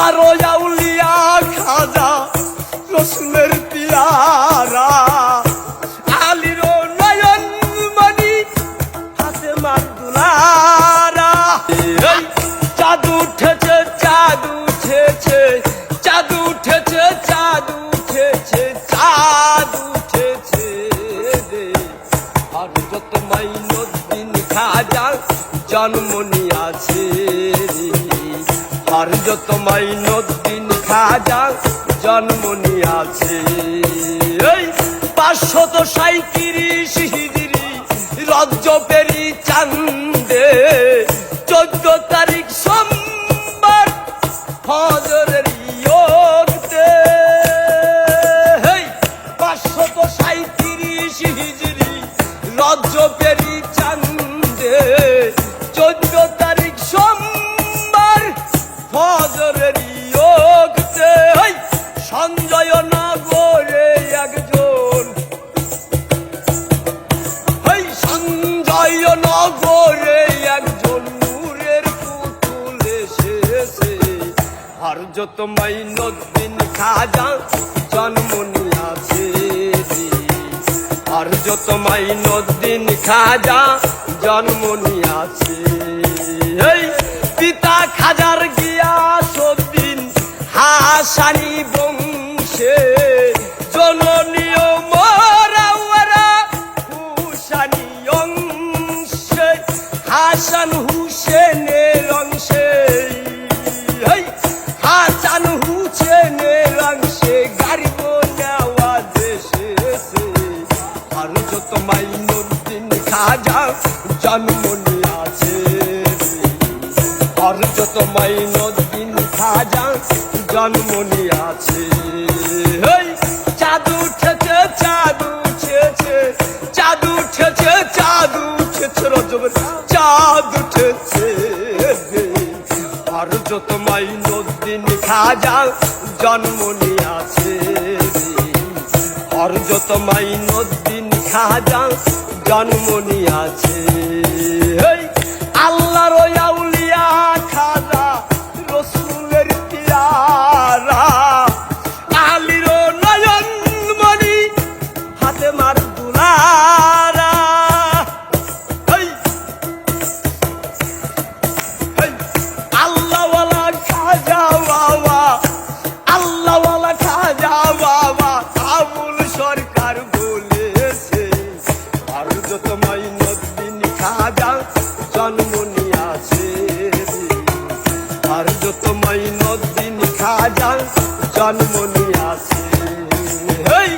আল্লাহ রোজাউলিয়া খাজা রসুলের পিয়ারা আলির নয়ন মনি হাতে এই চাঁদ উঠেছে চাঁদ উঠেছে চাঁদ উঠেছে চাঁদ উঠেছে চাঁদ উঠেছে আর যত মাইনদ্দিন খাজা জন্ম নিয়াছে রে। আর যত মাইনদ্দিন খাজা জন্ম নিয়াছে। এই পাঁচশত সাঁত্রিশ হিজড়ি রজ্জ পেরি চান্দে, চোদ্দ তারিখ সোমবার ফজরের ইয়োগতে পাঁচশত সাঁত্রিশ হিজড়ি রজ্জ যত মাইনদ্দিন খাজা জন্ম নিয়াছে যত মাইনদ্দিন খাজা জন্ম নিয়াছে পিতা খাজার গিয়া সদ্দিন হাসানি বংশে জননীয় মরাওয়ারা হুসানি অংশে, হাসান হুসেনের অংশে যত মাইনুদ্দিন খাজা জন্ম নিয়াছে আর যত মাইনুদ্দিন খাজা জন্ম নিয়াছে হেই, চাঁদ উঠেছে চাঁদ উঠেছে চাঁদ উঠেছে চাঁদ উঠেছে রজব চাঁদ উঠেছে। আর যত মাইনুদ্দিন খাজা জন্ম নিয়াছে আর যত মাইনুদ্দিন খাজা জন্ম নিয়াছে আল্লাহর আউলিয়া খাজা রসুলের পিয়ারা। আলির নয়ন মনি হাতে মার দুলারা জন্ম নিয়াছে হেই,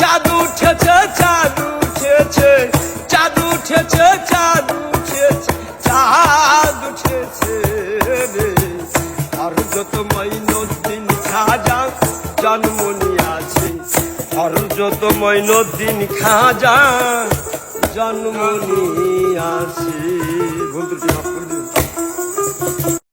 চাঁদ উঠেছে চাঁদ উঠেছে চাঁদ উঠেছে চাঁদ উঠেছে চাঁদ উঠেছে রে। আর খাজা জন্ম নিয়াছে আর যত মাইনদ্দিন খাজা জন্ম নিয়াছে দিও